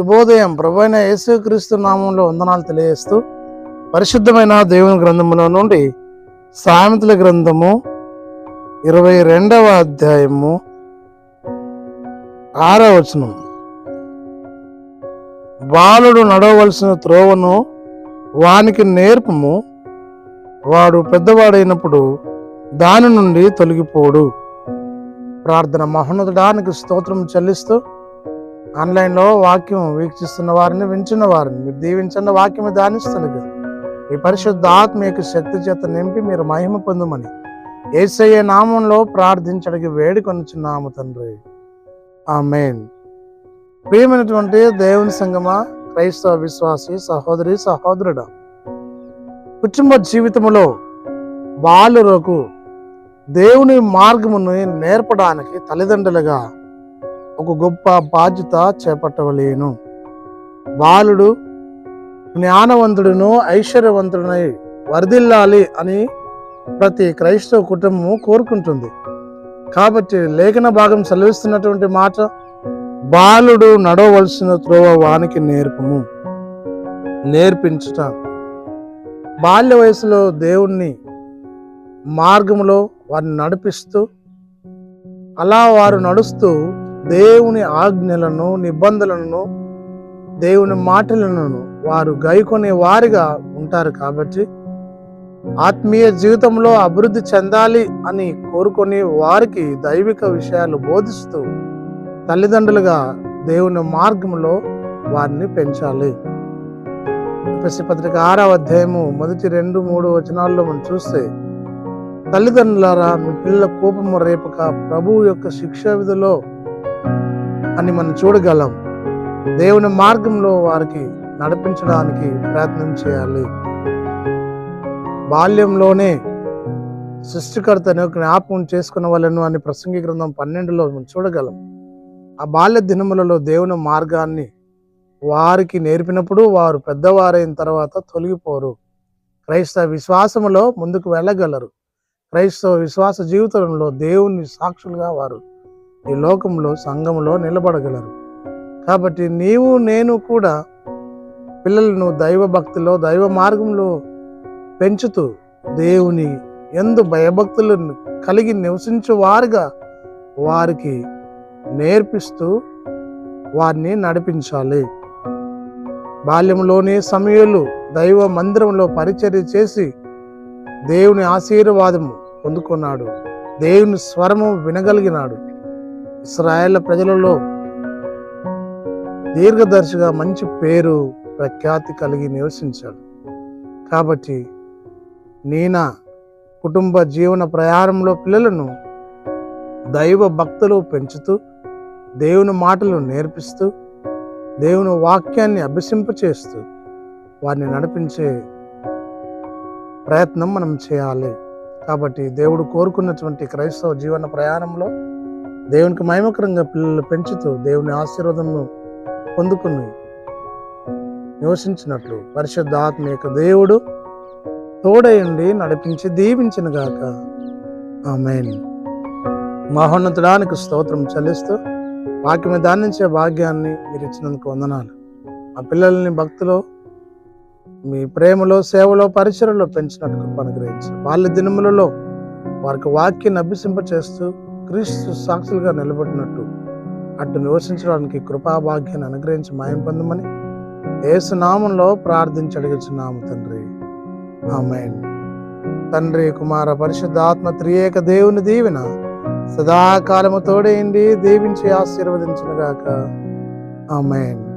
శుభోదయం. ప్రభైన యేసుక్రీస్తు నామంలో వందనాలు తెలియజేస్తూ పరిశుద్ధమైన దేవుని గ్రంథములో నుండి సామెతల గ్రంథము ఇరవై రెండవ అధ్యాయము ఆరవ వచనం. బాలుడు నడవలసిన త్రోవను వానికి నేర్పము వాడు పెద్దవాడైనప్పుడు దాని నుండి తొలగిపోడు. ప్రార్థన మహోన్నతుడానికి స్తోత్రం చెల్లిస్తూ ఆన్లైన్లో వాక్యం వీక్షిస్తున్న వారిని వింటున్న వారిని. మీరు దీవించండి వాక్యం ధ్యానిస్తున్నది మీ పరిశుద్ధ ఆత్మీయ శక్తి చేత నింపి మీరు మహిమ పొందమని ఏసయ్య నామంలో ప్రార్థించడానికి వేడుకొనుచున్నాము తండ్రి. ఆ మెయిన్ ప్రియమైనటువంటి దేవుని సంగమా క్రైస్తవ విశ్వాసి సహోదరి సహోదరుడు కుటుంబ జీవితంలో బాలురకు దేవుని మార్గమును నేర్పడానికి తల్లిదండ్రులుగా ఒక గొప్ప బాధ్యత చేపట్టవలేను. బాలుడు జ్ఞానవంతుడును ఐశ్వర్యవంతుడునై వరదిల్లాలి అని ప్రతి క్రైస్తవ కుటుంబము కోరుకుంటుంది. కాబట్టి లేఖన భాగం సెలవిస్తున్నటువంటి మాట బాలుడు నడవలసిన త్రోవ వానికి నేర్పము. నేర్పించుట. బాల్య వయసులో దేవుణ్ణి మార్గంలో వారిని నడిపిస్తూ అలా వారు నడుస్తూ దేవుని ఆజ్ఞలను నిబంధనలను దేవుని మాటలను వారు గైకొనే వారిగా ఉంటారు కాబట్టి ఆత్మీయ జీవితంలో అభివృద్ధి చెందాలి అని కోరుకొని వారికి దైవిక విషయాలు బోధిస్తూ తల్లిదండ్రులుగా దేవుని మార్గంలో వారిని పెంచాలి. పత్రిక ఆరవ అధ్యాయము మొదటి రెండు మూడు వచనాల్లో మనం చూస్తే తల్లిదండ్రులారా మీ పిల్లల కోపము రేపక ప్రభువు యొక్క శిక్ష విధిలో అని మనం చూడగలం. దేవుని మార్గంలో వారికి నడిపించడానికి ప్రయత్నం చేయాలి. బాల్యంలోనే సృష్టికర్తను జ్ఞాపకం చేసుకున్న వాళ్ళను అని ప్రసంగి గ్రంథం పన్నెండులో మనం చూడగలం. ఆ బాల్య దినములలో దేవుని మార్గాన్ని వారికి నేర్పినప్పుడు వారు పెద్దవారైన తర్వాత తొలగిపోరు. క్రైస్తవ విశ్వాసములో ముందుకు వెళ్ళగలరు. క్రైస్తవ విశ్వాస జీవితంలో దేవుని సాక్షులుగా వారు ఈ లోకంలో సంఘంలో నిలబడగలరు. కాబట్టి నీవు నేను కూడా పిల్లలను దైవ భక్తిలో దైవ మార్గంలో పెంచుతూ దేవుని ఎందు భయభక్తులను కలిగి నివసించు వారుగా వారికి నేర్పిస్తూ వారిని నడిపించాలి. బాల్యంలోనే సమయంలో దైవ మందిరంలో పరిచర్య చేసి దేవుని ఆశీర్వాదము పొందుకున్నాడు. దేవుని స్వరము వినగలిగినాడు. ఇస్రాయేళ్ళ ప్రజలలో దీర్ఘదర్శిగా మంచి పేరు ప్రఖ్యాతి కలిగి నివసించాడు. కాబట్టి నీనా కుటుంబ జీవన ప్రయాణంలో పిల్లలను దైవ భక్తులు పెంచుతూ దేవుని మాటలు నేర్పిస్తూ దేవుని వాక్యాన్ని అభ్యసింపచేస్తూ వారిని నడిపించే ప్రయత్నం మనం చేయాలి. కాబట్టి దేవుడు కోరుకున్నటువంటి క్రైస్తవ జీవన ప్రయాణంలో దేవునికి మహిమకరంగా పిల్లలు పెంచుతూ దేవుని ఆశీర్వాదమును పొందుకుని నివసించినట్లు పరిశుద్ధ ఆత్మ యొక్క దేవుడు తోడయండి నడిపించి దీవించిన గాక. ఆమెన్. మహోన్నతుడానికి స్తోత్రం చెల్లిస్తూ వాక్యం దానించే భాగ్యాన్ని మీరు ఇచ్చినందుకు వందనాలు. ఆ పిల్లల్ని భక్తిలో మీ ప్రేమలో సేవలో పరిచయంలో పెంచినట్టు అనుగ్రహించి వాళ్ళ దినములలో వారికి వాక్యాన్ని అభ్యసింప చేస్తూ క్రీస్తు సాక్షులుగా నిలబడినట్టు అటు నివసించడానికి కృపాభాగ్యాన్ని అనుగ్రహించి మాయం పొందమని ఏసునామంలో ప్రార్థించి అడిగించున్నాము తండ్రి. ఆమెన్. తండ్రి కుమార పరిశుద్ధాత్మ త్రియేక దేవుని దీవెన సదాకాలము తోడేయండి దీవించి ఆశీర్వదించినగాక. ఆమెన్.